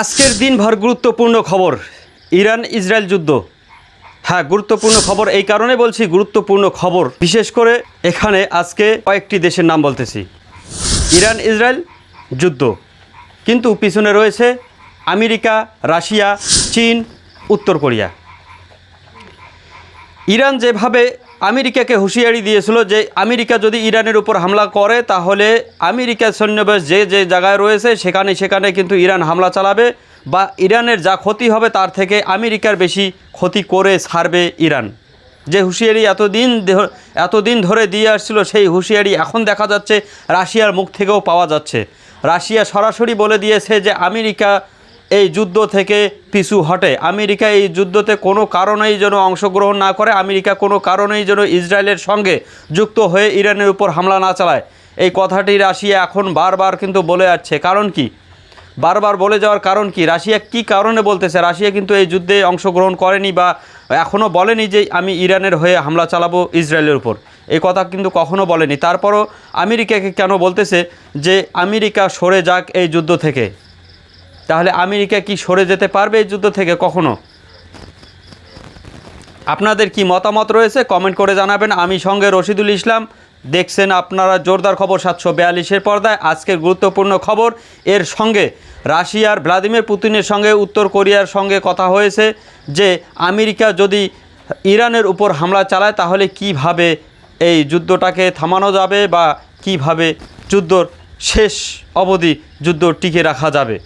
আজকের দিনভর গুরুত্বপূর্ণ খবর ইরান ইসরায়েল যুদ্ধ। হ্যাঁ গুরুত্বপূর্ণ খবর এই কারণে বলছি গুরুত্বপূর্ণ খবর। বিশেষ করে এখানে আজকে কয়েকটি দেশের নাম বলতেছি। ইরান ইসরায়েল যুদ্ধ। কিন্তু পিছনে রয়েছে আমেরিকা, রাশিয়া, চীন, উত্তর কোরিয়া। ইরান যেভাবে আমেরিকাকে হুঁশিয়ারি দিয়েছিল যে আমেরিকা যদি ইরানের উপর হামলা করে, তাহলে আমেরিকার সৈন্যবাস যে যে জায়গায় রয়েছে, সেখানে সেখানে কিন্তু ইরান হামলা চালাবে বা ইরানের যা ক্ষতি হবে, তার থেকে আমেরিকার বেশি ক্ষতি করে ছাড়বে ইরান। যে হুঁশিয়ারি এতদিন এতদিন ধরে দিয়ে আসছিল, সেই হুঁশিয়ারি এখন দেখা যাচ্ছে রাশিয়ার মুখ থেকেও পাওয়া যাচ্ছে। রাশিয়া সরাসরি বলে দিয়েছে যে আমেরিকা এই যুদ্ধ থেকে পিছু হটে। আমেরিকা এই যুদ্ধতে কোনো কারণেই যেন অংশগ্রহণ না করে, আমেরিকা কোনো কারণেই যেন ইসরায়েলের সঙ্গে যুক্ত হয়ে ইরানের উপর হামলা না চালায়। এই কথাটি রাশিয়া এখন বারবার কিন্তু বলে যাচ্ছে। কারণ কি? বারবার বলে যাওয়ার কারণ কি? রাশিয়া কি কারণে বলতেছে? রাশিয়া কিন্তু এই যুদ্ধে অংশগ্রহণ করেনি বা এখনও বলেনি যে আমি ইরানের হয়ে হামলা চালাবো ইসরায়েলের উপর। এই কথা কিন্তু কখনো বলেনি। তারপরও আমেরিকাকে কেন বলতেছে যে আমেরিকা সরে যাক এই যুদ্ধ থেকে? তাহলে আমেরিকা কি সরে যেতে পারবে এই যুদ্ধ থেকে কখনো? আপনাদের কি মতামত রয়েছে? কমেন্ট করে জানাবেন। আমি সঙ্গে রশিদুল ইসলাম। দেখছেন আপনারা জোরদার খবর সাতশো বিয়াল্লিশের পর্দায়। আজকের গুরুত্বপূর্ণ খবর, এর সঙ্গে রাশিয়ার ভ্লাদিমির পুতিনের সঙ্গে, উত্তর কোরিয়ার সঙ্গে কথা হয়েছে যে, আমেরিকা যদি ইরানের উপর হামলা চালায়, তাহলে কীভাবে এই যুদ্ধটাকে থামানো যাবে বা কীভাবে যুদ্ধর শেষ অবধি যুদ্ধ টিকে রাখা যাবে?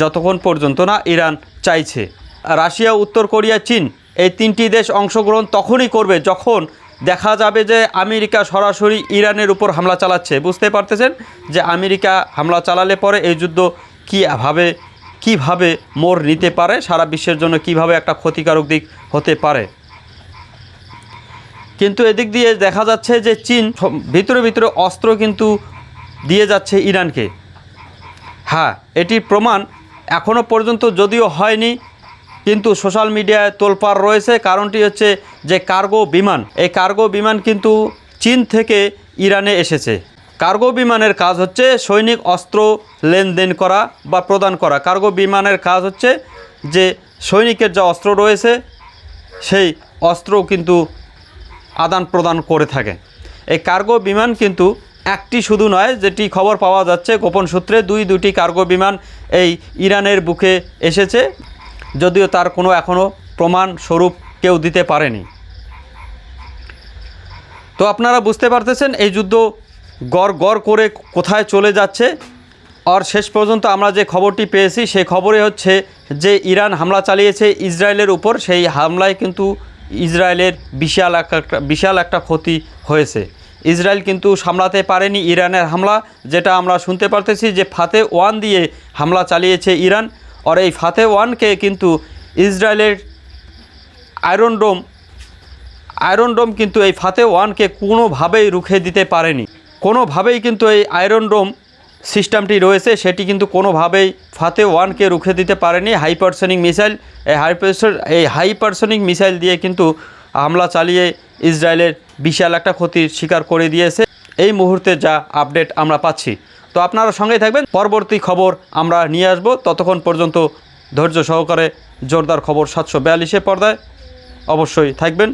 যতক্ষণ পর্যন্ত না ইরান চাইছে। রাশিয়া, উত্তর কোরিয়া, চীন এই তিনটি দেশ অংশগ্রহণ তখনই করবে যখন দেখা যাবে যে আমেরিকা সরাসরি ইরানের উপর হামলা চালাচ্ছে। বুঝতে পারতেছেন যে আমেরিকা হামলা চালালে পরে এই যুদ্ধ কীভাবে কীভাবে মোড় নিতে পারে, সারা বিশ্বের জন্য কীভাবে একটা ক্ষতিকারক দিক হতে পারে। কিন্তু এদিক দিয়ে দেখা যাচ্ছে যে চীন ভিতরে ভিতরে অস্ত্র কিন্তু দিয়ে যাচ্ছে ইরানকে। হ্যাঁ এটির প্রমাণ এখনও পর্যন্ত যদিও হয়নি, কিন্তু সোশ্যাল মিডিয়ায় তোলপাড় রয়েছে। কারণটি হচ্ছে যে কার্গো বিমান, এই কার্গো বিমান কিন্তু চীন থেকে ইরানে এসেছে। কার্গো বিমানের কাজ হচ্ছে সৈনিক অস্ত্র লেনদেন করা বা প্রদান করা। কার্গো বিমানের কাজ হচ্ছে যে সৈনিকের যা অস্ত্র রয়েছে, সেই অস্ত্র কিন্তু আদান প্রদান করে থাকে। এই কার্গো বিমান কিন্তু একটি শুধু নয়, যেটি খবর পাওয়া যাচ্ছে, গোপন সূত্রে দুই দুটি কার্গো বিমান এই ইরানের বুকে এসেছে, যদিও তার কোনো এখনও প্রমাণ স্বরূপ কেউ দিতে পারেনি। তো আপনারা বুঝতে পারতেছেন, এই যুদ্ধ গড় গড় করে কোথায় চলে যাচ্ছে। আর শেষ পর্যন্ত আমরা যে খবরটি পেয়েছি, সেই খবরে হচ্ছে যে ইরান হামলা চালিয়েছে ইসরায়েলের উপর, সেই হামলায় কিন্তু ইসরায়েলের বিশাল একটা বিশাল একটা ক্ষতি হয়েছে। ইসরায়েল কিন্তু সামলাতে পারেনি ইরানের হামলা, যেটা আমরা শুনতে পারতেছি যে ফাতে ওয়ান দিয়ে হামলা চালিয়েছে ইরান। আর এই ফাতে ওয়ানকে কিন্তু ইসরায়েলের আয়রন ডোম আয়রন ডোম কিন্তু এই ফাতে ওয়ানকে কোনোভাবেই রুখে দিতে পারেনি। কোনোভাবেই কিন্তু এই আয়রন ডোম সিস্টেমটি রয়েছে, সেটি কিন্তু কোনোভাবেই ফাতে ওয়ানকে রুখে দিতে পারেনি। হাইপারসনিক মিসাইল, এই হাইপারসন এই হাইপারসনিক মিসাইল দিয়ে কিন্তু হামলা চালিয়ে ইসরায়েলের বিশাল একটা ক্ষতির শিকার করে দিয়েছে। এই মুহূর্তে যা আপডেট আমরা পাচ্ছি। তো আপনারা সঙ্গেই থাকবেন। পরবর্তী খবর আমরা নিয়ে আসব। ততক্ষণ পর্যন্ত ধৈর্য সহকারে জোরদার খবর সাতশো বিয়াল্লিশে পর্দায় অবশ্যই থাকবেন।